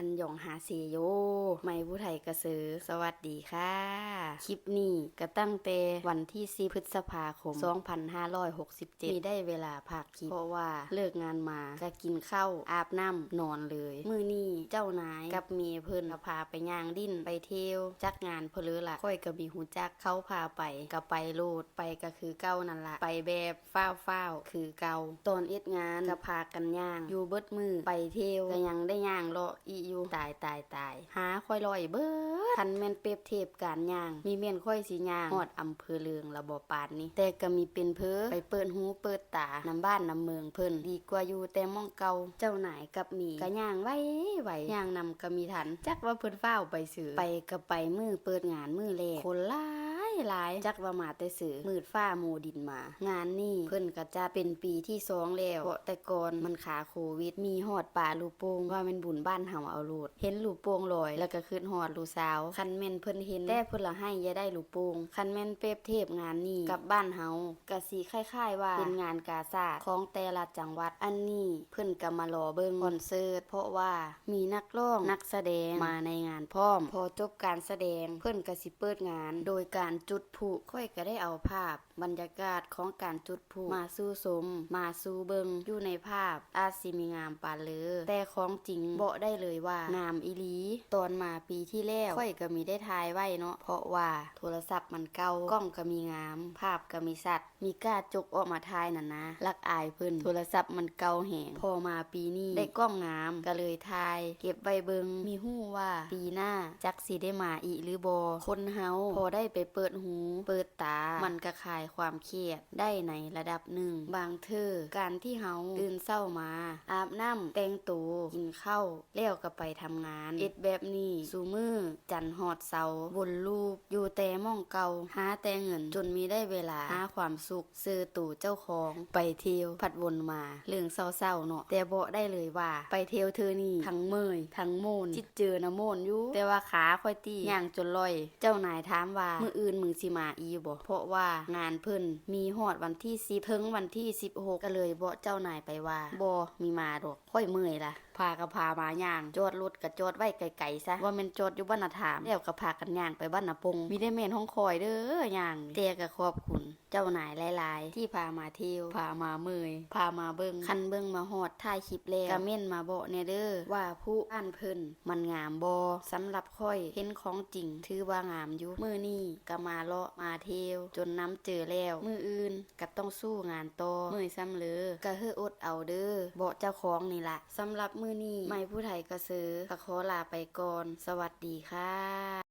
อันยองหาเซโย ไม่ผู้ไทยกระสือ สวัสดีค่ะ คลิปนี้ก็ตั้งแต่วันที่ 4 พฤษภาคม 2567 มีได้เวลาพักคลิป เพราะว่าเลิกงานมาก็กินข้าวอาบน้ำนอนเลย มือนี้เจ้านายกับเมียเพิ่นพาไปย่างดิ้นไปเที่ยวจักงานเพลือละค่อยก็มีหูจักเขาพาไปก็ไปโลดไปก็คือเก้านั่นละไปแบบฟ้าวฟ้าวคือเก่าตอนเอ็ดงานก็พากันย่างอยู่เบิดมือไปเที่ยวก็ยังได้ย่างเลาะอีอยู่ตายตายตายหาค่อยลอยเบิดคันแม่นเปรียบเทียบการย่าง มีเม่นค่อยสิย่างฮอดอำเภอเลืองระบอปานนี้แต่ก็มีเป็นเพอไปเปิดหูเปิดตานำบ้านนำเมืองเพิ่นดีกว่าอยู่แต่มองเก่าเจ้านายกับมีก็ย่างไว้ไว้ย่างนำก็มีทัน จักว่าเพิ่นฟ้าวไปซื้อไปก็ไปมือเปิดงานมือแรกคนหลา หลายจักว่ามาแต่ซื้อมืดฟ้าโมดินมา งานนี้เพิ่นก็จะเป็นปีที่สองแล้วเพราะแต่ก่อนมันขาโควิด มีฮอดป่าลูกโป่งว่าแมันบุญบ้านเฮาเอาโลดเห็นลูกโป่งลอย แล้วก็ขึ้นฮอดลูกสาวคันแม่นเพิ่นเห็นแต่เพิ่นละให้อย่าได้ลูกโป่งคันแม่นเปรียบเทียบงานนี้กับบ้านเฮาก็สิคล้ายๆว่าเป็นงานกาซาดของแต่ละจังหวัดอันนี้เพิ่นก็มารอเบิ่งคอนเสิร์ตเพราะว่ามีนักร้องนักแสดงมาในงานพร้อม พอจบการแสดงเพิ่นก็สิเปิดงาน โดยการจุดพลุค่อยก็ได้เอาภาพ บรรยากาศของการจุดพลุมาสู้สม มาสู้เบิงอยู่ในภาพ อาจสิมีงามปานเลอแต่ของจริงบอกได้เลยว่างามอีหลี ตอนมาปีที่แล้วค่อยก็มีได้ทายไว้เนาะเพราะว่าโทรศัพท์มันเก่ากล้องก็มีงาม ภาพก็มีสัตว์ มีกล้าจกออกมาทายน่ะนะลักอายเพิ่นโทรศัพท์มันเก่าแหงพอมาปีนี้ได้กล้องงามก็เลยทาย เก็บไว้เบิงมีหู้ว่าปีหน้าจักสิได้มาอีหรือบอคนเฮาพอได้ไปเปิดหู เปิดตา มันก็คายความเครียดได้ในระดับหนึ่ง บางเธอการที่เฮาตื่นเศร้ามา อาบน้ำแต่งตัวกินข้าวแล้วก็ไปทำงานเอ็ดแบบนี้สูมือจันหอดเสาวนรูป อยู่แต่มองเก่าหาแต่เงิน จนมีได้เวลาหาความสุขซื้อตู่เจ้าของไปเที่ยวผัดวนมาเรื่องเศร้าๆเนาะแต่บอกได้เลยว่า ไปเที่ยวเธอนี่ทั้งเมยทั้งโมนจิตเจอนะโมนอยู่แต่ว่าขาค่อยตีย่างจนลอย เจ้านายถามว่ามืออื่นมึงสิมาอีบ่เพราะว่างานเพิ่นมีฮอดวันที่สิบถึงวันที่16ก็เลยบอกเจ้านายไปว่าบ่มีมาดอกค่อยเมื่อยล่ะ พาก็พามาย่างจอดรถก็จอดไว้ไกลๆซะว่าม่นจอดอยู่บ้านนาถามแล้วก็พากันย่างไปบ้านนาปงมีได้แม่นห้องคอยเด้อย่างแต่ก็ขอบคุณ เจ้านายหลาย ๆ ที่พามาเที่ยวพามาเมยพามาเบิงคันเบิงมาฮอดถ่ายคลิปแล้วก็เม่นมาบอกแน่เด้อว่าผู้อ่านเพิ่นมันงามบ่สำหรับค่อยเห็นของจริงถือว่างามอยู่มือนี้ก็มาเลาะมาเที่ยวจนน้ำเจอแล้ว มืออื่นก็ต้องสู้งานต่อมือซ้ำเลยก็เฮืออดเอาเด้อบอกเจ้าของนี่ละสำหรับมือนี้ไม่ผู้ไทยกระเสือก็ขอลาไปก่อน สวัสดีค่ะ